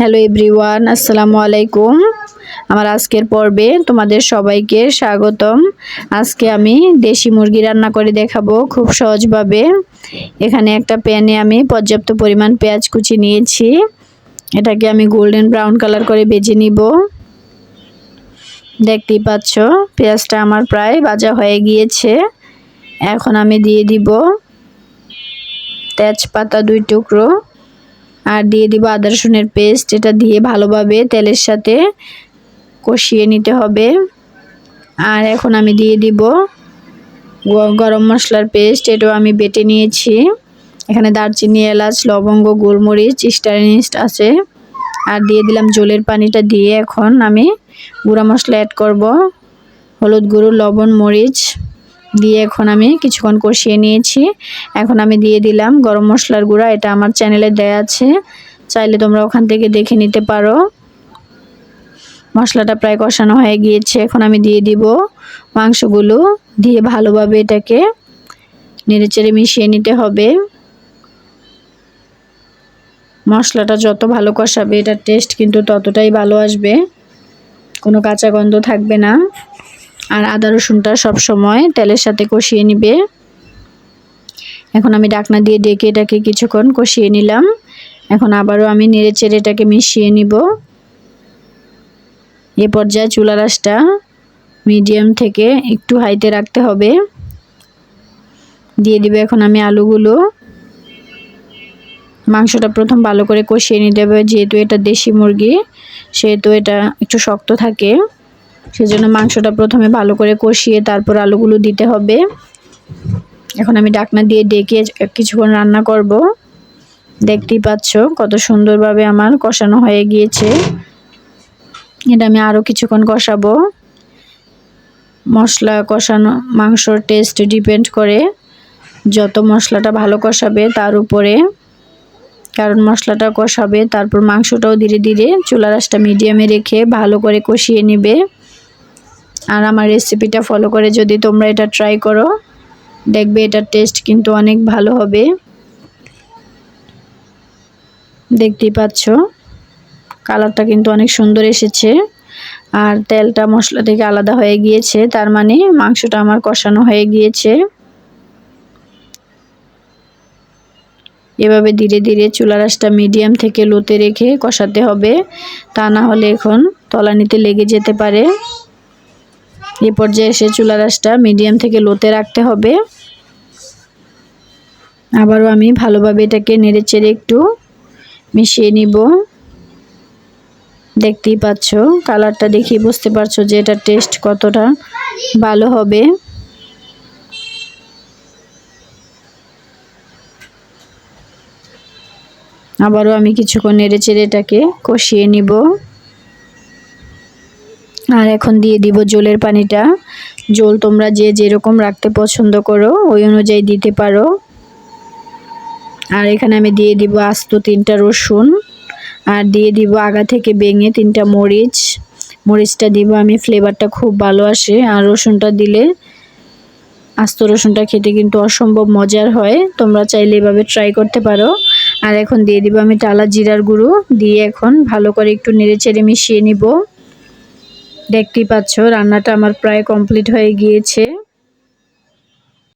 Hello everyone আসসালামু আলাইকুম আমার আজকের পর্বে তোমাদের সবাইকে স্বাগতম। আজকে আমি দেশি মুরগি রান্না করে দেখাবো খুব সহজভাবে। এখানে একটা প্যানে আমি পর্যাপ্ত পরিমাণ পেঁয়াজ কুচি নিয়েছি। এটাকে আমি গোল্ডেন ব্রাউন কালার করে বেজে নিব। দেখতেই পাচ্ছ, পেঁয়াজটা আমার প্রায় ভাজা হয়ে গিয়েছে। এখন আমি দিয়ে দিব তেজপাতা দুই টুকরো। আর দিয়ে দিব আদা রসুনের পেস্ট এটা দিয়ে ভালোভাবে তেলের সাথে কষিয়ে নিতে হবে। আর এখন আমি দিয়ে দিব গরম মশলার পেস্ট এটাও আমি বেটে নিয়েছি। এখানে দারচিনি, এলাচ, লবঙ্গ, গোলমরিচ স্টারিনিস্ট আছে। আর দিয়ে দিলাম জলের পানিটা দিয়ে এখন আমি গুঁড়া মশলা অ্যাড করব। হলুদ গুঁড়ো, লবণ, মরিচ। দিয়ে এখন আমি কিছুক্ষণ কষিয়ে নিয়েছি। এখন আমি দিয়ে দিলাম গরম মশলার গুঁড়া, এটা আমার চ্যানেলে দেয়া আছে। চাইলে তোমরা ওখান থেকে দেখে নিতে পারো। মশলাটা প্রায় কষানো হয়ে গিয়েছে, এখন আমি দিয়ে দিব মাংসগুলো। দিয়ে ভালোভাবে এটাকে নেড়েচেড়ে মিশিয়ে নিতে হবে। মশলাটা যত ভালো কষাবে, এটার টেস্ট কিন্তু ততটাই ভালো আসবে। কোনো কাঁচা গন্ধ থাকবে না। আর আদা রসুনটা সব সময় তেলের সাথে কষিয়ে নিবে। এখন আমি ডাকনা দিয়ে ডেকে এটাকে কিছুক্ষণ কষিয়ে নিলাম। এখন আবারও আমি নেড়ে চেড়ে এটাকে মিশিয়ে নিব। এ পর্যায়ে চুলা রাসটা মিডিয়াম থেকে একটু হাইতে রাখতে হবে। দিয়ে দিবে এখন আমি আলুগুলো। মাংসটা প্রথম ভালো করে কষিয়ে নিতে হবে, যেহেতু এটা দেশি মুরগি, সেহেতু এটা একটু শক্ত থাকে। সেজন্য মাংসটা প্রথমে ভালো করে কষিয়ে তারপর আলুগুলো দিতে হবে। এখন আমি ডাকনা দিয়ে ডেকে কিছুক্ষণ রান্না করব। দেখতেই পাচ্ছ কত সুন্দরভাবে আমার কষানো হয়ে গিয়েছে। এটা আমি আরও কিছুক্ষণ কষাবো। মশলা কষানো, মাংসর টেস্ট ডিপেন্ড করে যত মশলাটা ভালো কষাবে তার উপরে। কারণ মশলাটা কষাবে, তারপর মাংসটাও ধীরে ধীরে চুলা রাসটা মিডিয়ামে রেখে ভালো করে কষিয়ে নেবে। আর আমার রেসিপিটা ফলো করে যদি তোমরা এটা ট্রাই করো, দেখবে এটার টেস্ট কিন্তু অনেক ভালো হবে। দেখতেই পাচ্ছ কালারটা কিন্তু অনেক সুন্দর এসেছে। আর তেলটা মশলা থেকে আলাদা হয়ে গিয়েছে, তার মানে মাংসটা আমার কষানো হয়ে গিয়েছে। এভাবে ধীরে ধীরে চুলা রাসটা মিডিয়াম থেকে লোতে রেখে কষাতে হবে। তা না হলে এখন তলানিতে লেগে যেতে পারে। এ পর্যায়ে এসে চুলা রাসটা মিডিয়াম থেকে লোতে রাখতে হবে। আবারও আমি ভালোভাবে এটাকে নেড়ে চেড়ে একটু মিশিয়ে নিব। দেখতেই পাচ্ছ কালারটা দেখি বুঝতে পারছ যে এটার টেস্ট কতটা ভালো হবে। আবারও আমি কিছুক্ষণ নেড়ে চেড়ে এটাকে কষিয়ে নিব। আর এখন দিয়ে দিব জলের পানিটা। জল তোমরা যে যেরকম রাখতে পছন্দ করো, ওই অনুযায়ী দিতে পারো। আর এখানে আমি দিয়ে দিব আস্ত তিনটা রসুন। আর দিয়ে দিব আগা থেকে বেঙে তিনটা মরিচ। মরিচটা দিব আমি ফ্লেভারটা খুব ভালো আসে। আর রসুনটা দিলে আস্ত রসুনটা খেতে কিন্তু অসম্ভব মজার হয়। তোমরা চাইলে এভাবে ট্রাই করতে পারো। আর এখন দিয়ে দিব আমি টালা জিরার গুঁড়ো। দিয়ে এখন ভালো করে একটু নেড়ে চেড়ে মিশিয়ে নিব। দেখতেই পাচ্ছ রান্নাটা আমার প্রায় কমপ্লিট হয়ে গিয়েছে।